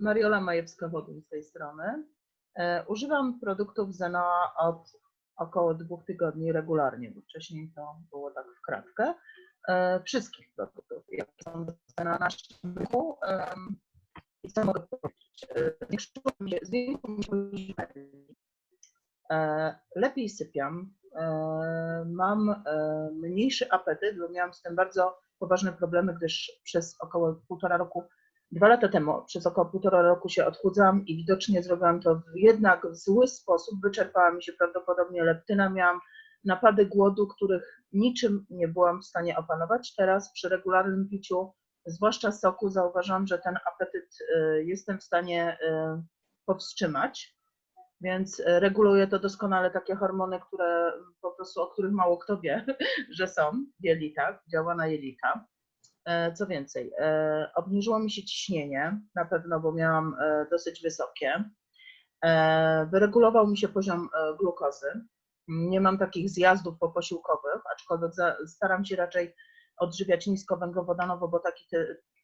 Mariola Majewska-Wodun z tej strony. E, Używam produktów Zenoa od około dwóch tygodni regularnie, bo wcześniej to było tak w kratkę. E, Wszystkich produktów, jakie są na naszym rynku. I co mogę powiedzieć? E, Zwiększyło mi się, Lepiej sypiam, mam mniejszy apetyt, bo miałam z tym bardzo poważne problemy, gdyż przez około półtora roku Dwa lata temu, przez około półtora roku się odchudzałam i widocznie zrobiłam to jednak w zły sposób. Wyczerpała mi się prawdopodobnie leptyna, miałam napady głodu, których niczym nie byłam w stanie opanować. Teraz przy regularnym piciu, zwłaszcza soku, zauważam, że ten apetyt y, jestem w stanie y, powstrzymać. Więc y, reguluję to doskonale takie hormony, które po prostu, o których mało kto wie, że są w jelitach, działa na jelita. E, Co więcej, e, obniżyło mi się ciśnienie, na pewno, bo miałam e, dosyć wysokie. Wyregulował mi się poziom glukozy. Nie mam takich zjazdów poposiłkowych, aczkolwiek staram się raczej odżywiać niskowęglowodanowo, bo taki,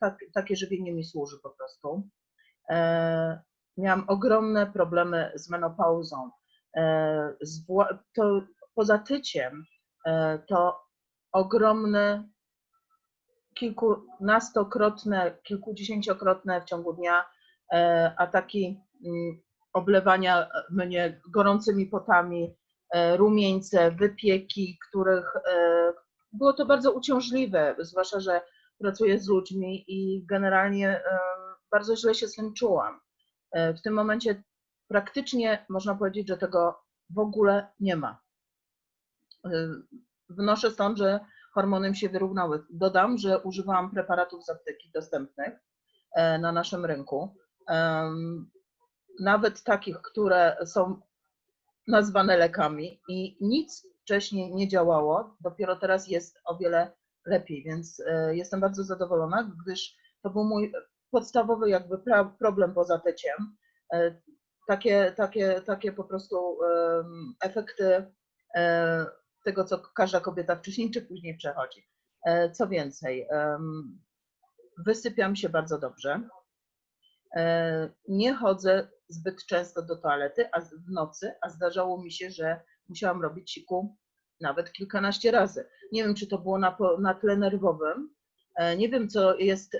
tak, takie żywienie mi służy po prostu. Miałam ogromne problemy z menopauzą. To poza tyciem to ogromne kilkunastokrotne, kilkudziesięciokrotne w ciągu dnia e, ataki mm, oblewania mnie gorącymi potami, e, rumieńce, wypieki, których e, było to bardzo uciążliwe, zwłaszcza, że pracuję z ludźmi i generalnie bardzo źle się z tym czułam. W tym momencie praktycznie można powiedzieć, że tego w ogóle nie ma. Wnoszę stąd, że hormony mi się wyrównały. Dodam, że używałam preparatów z apteki dostępnych e, na naszym rynku. Nawet takich, które są nazwane lekami i nic wcześniej nie działało, dopiero teraz jest o wiele lepiej, więc e, jestem bardzo zadowolona, gdyż to był mój podstawowy jakby problem poza tyciem. E, Takie, takie, takie po prostu efekty tego, co każda kobieta wcześniej czy później przechodzi. E, Co więcej, wysypiam się bardzo dobrze. E, Nie chodzę zbyt często do toalety a w nocy, a zdarzało mi się, że musiałam robić siku nawet kilkanaście razy. Nie wiem, czy to było na, na tle nerwowym. E, Nie wiem, co jest,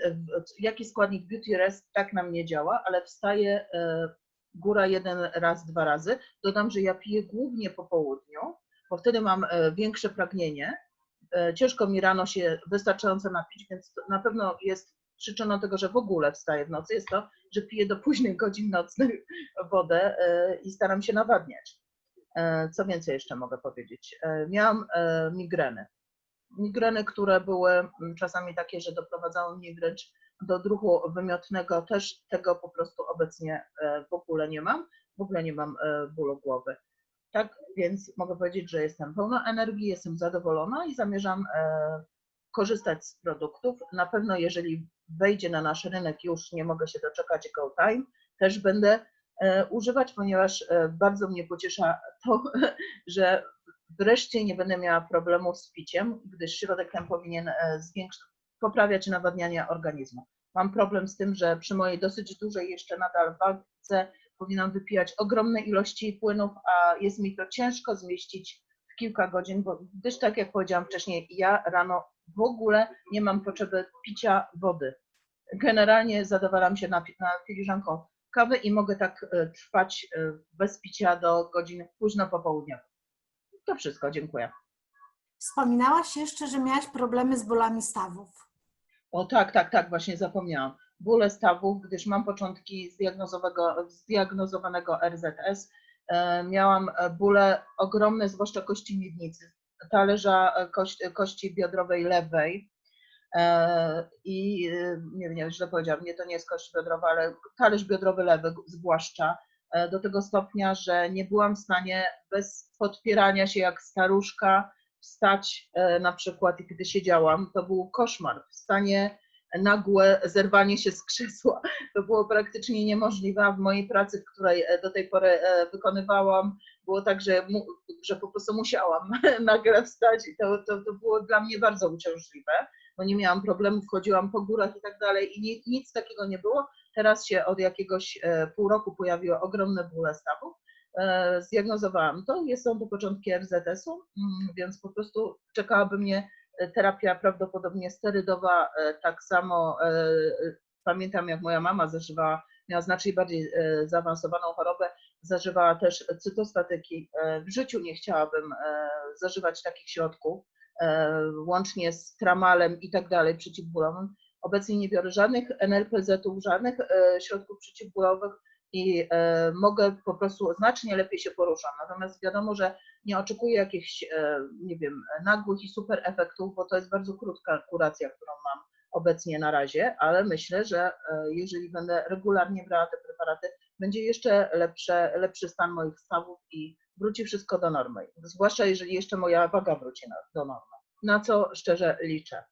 jaki składnik Beauty Rest tak na mnie działa, ale wstaję góra jeden raz, dwa razy. Dodam, że ja piję głównie po południu, bo wtedy mam e, większe pragnienie. E, Ciężko mi rano się wystarczająco napić, więc na pewno jest przyczyną tego, że w ogóle wstaję w nocy, jest to, że piję do późnych godzin nocnych wodę e, i staram się nawadniać. Co więcej jeszcze mogę powiedzieć? Miałam migreny. Migreny, które były czasami takie, że doprowadzały mnie wręcz do druchu wymiotnego, też tego po prostu obecnie w ogóle nie mam. W ogóle nie mam bólu głowy. Tak więc mogę powiedzieć, że jestem pełna energii, jestem zadowolona i zamierzam e, korzystać z produktów. Na pewno, jeżeli wejdzie na nasz rynek, już nie mogę się doczekać Go Time, też będę e, używać, ponieważ e, bardzo mnie pociesza to, że wreszcie nie będę miała problemów z piciem, gdyż środek ten powinien zwiększyć, poprawiać nawadnianie organizmu. Mam problem z tym, że przy mojej dosyć dużej jeszcze nadal wadze powinnam wypijać ogromne ilości płynów, a jest mi to ciężko zmieścić w kilka godzin, bo gdyż tak jak powiedziałam wcześniej, ja rano w ogóle nie mam potrzeby picia wody. Generalnie zadowalam się na, na filiżanką kawy i mogę tak e, trwać e, bez picia do godzin późno popołudniowych. To wszystko, dziękuję. Wspominałaś jeszcze, że miałaś problemy z bólami stawów. O tak, tak, tak, właśnie zapomniałam. Bóle stawów, gdyż mam początki zdiagnozowanego RZS. E, Miałam e, bóle ogromne, zwłaszcza kości miednicy, talerza e, kości, kości biodrowej lewej. I nie wiem, źle powiedziałam, nie, to nie jest kość biodrowa, ale talerz biodrowy lewy zwłaszcza, do tego stopnia, że nie byłam w stanie bez podpierania się jak staruszka wstać na przykład kiedy siedziałam, to był koszmar. Wstanie nagłe, zerwanie się z krzesła, to było praktycznie niemożliwe, w mojej pracy, której e, do tej pory e, wykonywałam, było tak, że, mu, że po prostu musiałam nagle wstać i to, to, to było dla mnie bardzo uciążliwe, bo nie miałam problemów, chodziłam po górach i tak dalej i ni, nic takiego nie było, Teraz się od jakiegoś e, pół roku pojawiły ogromne bóle stawów. Zdiagnozowałam to, jest są to początki RZS-u, mm, więc po prostu czekałaby mnie terapia prawdopodobnie sterydowa. e, Tak samo e, pamiętam, jak moja mama zażywała, miała znacznie bardziej e, zaawansowaną chorobę, zażywała też cytostatyki. W życiu nie chciałabym zażywać takich środków, łącznie z tramalem i tak dalej, przeciwbólowym. Obecnie nie biorę żadnych NLPZ-ów, żadnych środków przeciwbólowych i e, mogę po prostu znacznie lepiej się poruszam. Natomiast wiadomo, że nie oczekuję jakichś, e, nie wiem, nagłych i super efektów, bo to jest bardzo krótka kuracja, którą mam obecnie na razie, ale myślę, że e, jeżeli będę regularnie brała te preparaty, będzie jeszcze lepsze, lepszy stan moich stawów i wróci wszystko do normy. Zwłaszcza jeżeli jeszcze moja waga wróci do normy. Na co szczerze liczę.